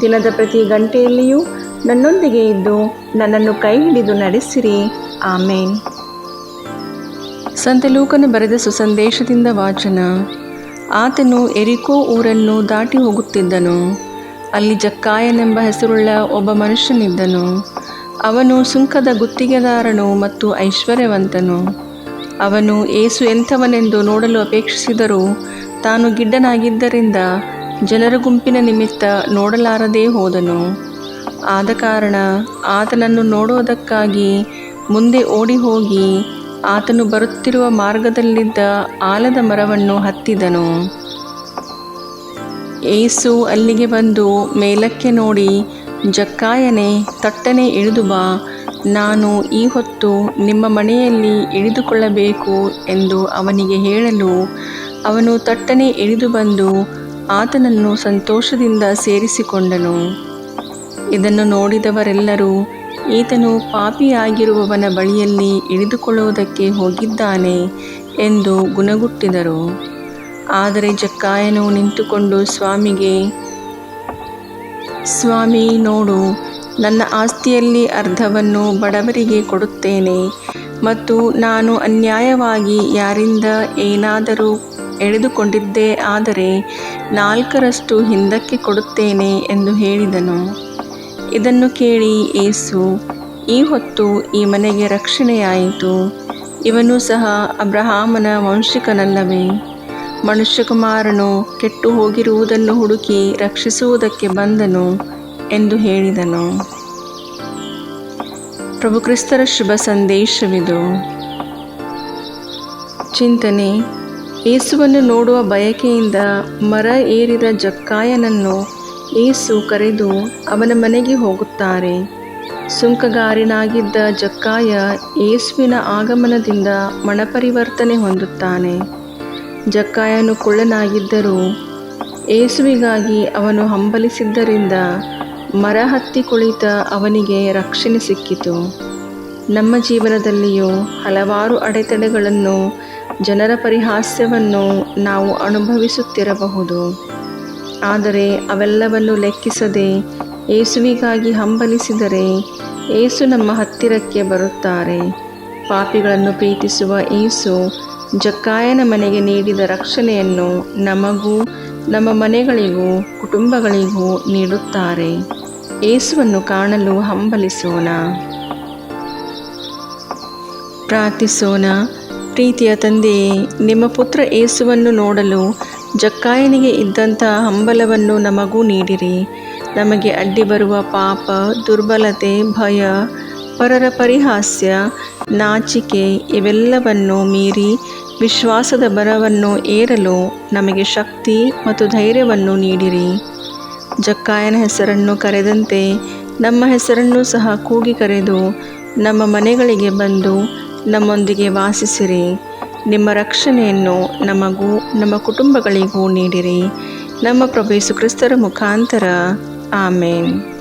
ದಿನದ ಪ್ರತಿ ಗಂಟೆಯಲ್ಲಿಯೂ ನನ್ನೊಂದಿಗೆ ಇದ್ದು ನನ್ನನ್ನು ಕೈ ಹಿಡಿದು ನಡೆಸಿರಿ. ಆಮೇನ್. ಸಂತ ಲೂಕನು ಬರೆದ ಸುಸಂದೇಶದಿಂದ ವಾಚನ. ಆತನು ಎರಿಕೋ ಊರನ್ನು ದಾಟಿ ಹೋಗುತ್ತಿದ್ದನು. ಅಲ್ಲಿ ಜಕ್ಕಾಯನೆಂಬ ಹೆಸರುಳ್ಳ ಒಬ್ಬ ಮನುಷ್ಯನಿದ್ದನು. ಅವನು ಸುಂಕದ ಗುತ್ತಿಗೆದಾರನು ಮತ್ತು ಐಶ್ವರ್ಯವಂತನು. ಅವನು ಏಸು ಎಂಥವನೆಂದು ನೋಡಲು ಅಪೇಕ್ಷಿಸಿದರೂ ತಾನು ಗಿಡ್ಡನಾಗಿದ್ದರಿಂದ ಜನರ ಗುಂಪಿನ ನಿಮಿತ್ತ ನೋಡಲಾರದೇ ಹೋದನು. ಆದ ಕಾರಣ ಆತನನ್ನು ನೋಡುವುದಕ್ಕಾಗಿ ಮುಂದೆ ಓಡಿ ಹೋಗಿ ಆತನು ಬರುತ್ತಿರುವ ಮಾರ್ಗದಲ್ಲಿದ್ದ ಆಲದ ಮರವನ್ನು ಹತ್ತಿದನು. ಏಸು ಅಲ್ಲಿಗೆ ಬಂದು ಮೇಲಕ್ಕೆ ನೋಡಿ, ಜಕ್ಕಾಯನೆ, ತಟ್ಟನೆ ಇಳಿದು ಬಾ. ನಾನು ಈ ಹೊತ್ತು ನಿಮ್ಮ ಮನೆಯಲ್ಲಿ ಇಳಿದುಕೊಳ್ಳಬೇಕು ಎಂದು ಅವನಿಗೆ ಹೇಳಲು ಅವನು ತಟ್ಟನೆ ಇಳಿದು ಬಂದು ಆತನನ್ನು ಸಂತೋಷದಿಂದ ಸೇರಿಸಿಕೊಂಡನು. ಇದನ್ನು ನೋಡಿದವರೆಲ್ಲರೂ ಈತನು ಪಾಪಿಯಾಗಿರುವವನ ಬಳಿಯಲ್ಲಿ ಇಳಿದುಕೊಳ್ಳುವುದಕ್ಕೆ ಹೋಗಿದ್ದಾನೆ ಎಂದು ಗುಣಗುಟ್ಟಿದರು. ಆದರೆ ಜಕ್ಕಾಯನು ನಿಂತುಕೊಂಡು ಸ್ವಾಮಿಗೆ, ಸ್ವಾಮಿ, ನೋಡು, ನನ್ನ ಆಸ್ತಿಯಲ್ಲಿ ಅರ್ಧವನ್ನು ಬಡವರಿಗೆ ಕೊಡುತ್ತೇನೆ ಮತ್ತು ನಾನು ಅನ್ಯಾಯವಾಗಿ ಯಾರಿಂದ ಏನಾದರೂ ಎಳೆದುಕೊಂಡಿದ್ದೇ, ಆದರೆ ನಾಲ್ಕರಷ್ಟು ಹಿಂದಕ್ಕೆ ಕೊಡುತ್ತೇನೆ ಎಂದು ಹೇಳಿದನು. ಇದನ್ನು ಕೇಳಿ ಏಸು ಈ ಹೊತ್ತು ಈ ಮನೆಗೆ ರಕ್ಷಣೆಯಾಯಿತು. ಇವನು ಸಹ ಅಬ್ರಹಾಮನ ವಂಶಿಕನಲ್ಲವೇ. ಮನುಷ್ಯಕುಮಾರನು ಕೆಟ್ಟು ಹೋಗಿರುವುದನ್ನು ಹುಡುಕಿ ರಕ್ಷಿಸುವುದಕ್ಕೆ ಬಂದನು ಎಂದು ಹೇಳಿದನು. ಪ್ರಭುಕ್ರಿಸ್ತರ ಶುಭ ಸಂದೇಶವಿದು. ಚಿಂತನೆ ಏಸುವನ್ನು ನೋಡುವ ಬಯಕೆಯಿಂದ ಮರ ಏರಿದ ಜಕ್ಕಾಯನನ್ನು ಏಸು ಕರೆದು ಅವನ ಮನೆಗೆ ಹೋಗುತ್ತಾರೆ. ಸುಂಕಗಾರಿನಾಗಿದ್ದ ಜಕ್ಕಾಯ ಏಸುವಿನ ಆಗಮನದಿಂದ ಮನಪರಿವರ್ತನೆ ಹೊಂದುತ್ತಾನೆ. ಜಕ್ಕಾಯನು ಕುಳ್ಳನಾಗಿದ್ದರೂ ಏಸುವಿಗಾಗಿ ಅವನು ಹಂಬಲಿಸಿದ್ದರಿಂದ ಮರ ಹತ್ತಿ ಕುಳಿತ ಅವನಿಗೆ ರಕ್ಷಣೆ ಸಿಕ್ಕಿತು. ನಮ್ಮ ಜೀವನದಲ್ಲಿಯೂ ಹಲವಾರು ಅಡೆತಡೆಗಳನ್ನು ಜನರ ಪರಿಹಾಸ್ಯವನ್ನು ನಾವು ಅನುಭವಿಸುತ್ತಿರಬಹುದು. ಆದರೆ ಅವೆಲ್ಲವನ್ನು ಲೆಕ್ಕಿಸದೆ ಏಸುವಿಗಾಗಿ ಹಂಬಲಿಸಿದರೆ ಏಸು ನಮ್ಮ ಹತ್ತಿರಕ್ಕೆ ಬರುತ್ತಾರೆ. ಪಾಪಿಗಳನ್ನು ಪ್ರೀತಿಸುವ ಏಸು ಜಕ್ಕಾಯನ ಮನೆಗೆ ನೀಡಿದ ರಕ್ಷಣೆಯನ್ನು ನಮಗೂ, ನಮ್ಮ ಮನೆಗಳಿಗೂ, ಕುಟುಂಬಗಳಿಗೂ ನೀಡುತ್ತಾರೆ. ಏಸುವನ್ನು ಕಾಣಲು ಹಂಬಲಿಸೋಣ. ಪ್ರಾರ್ಥಿಸೋಣ. ಪ್ರೀತಿಯ ತಂದೆಯೇ ನಿಮ್ಮ ಪುತ್ರ ಏಸುವನ್ನು ನೋಡಲು ಜಕ್ಕಾಯನಿಗೆ ಇದ್ದಂಥ ಹಂಬಲವನ್ನು ನಮಗೂ ನೀಡಿರಿ. ನಮಗೆ ಅಡ್ಡಿ ಬರುವ ಪಾಪ, ದುರ್ಬಲತೆ, ಭಯ, ಪರರ ಪರಿಹಾಸ್ಯ, ನಾಚಿಕೆ ಇವೆಲ್ಲವನ್ನು ಮೀರಿ ವಿಶ್ವಾಸದ ಬರವನ್ನು ಏರಲು ನಮಗೆ ಶಕ್ತಿ ಮತ್ತು ಧೈರ್ಯವನ್ನು ನೀಡಿರಿ. ಜಕ್ಕಾಯನ ಹೆಸರನ್ನು ಕರೆದಂತೆ ನಮ್ಮ ಹೆಸರನ್ನು ಸಹ ಕೂಗಿ ಕರೆದು ನಮ್ಮ ಮನೆಗಳಿಗೆ ಬಂದು ನಮ್ಮೊಂದಿಗೆ ವಾಸಿಸಿರಿ. ನಿಮ್ಮ ರಕ್ಷಣೆಯನ್ನು ನಮಗೂ ನಮ್ಮ ಕುಟುಂಬಗಳಿಗೂ ನೀಡಿರಿ. ನಮ್ಮ ಪ್ರಭು ಕ್ರಿಸ್ತರ ಮುಖಾಂತರ. ಆಮೇನ್.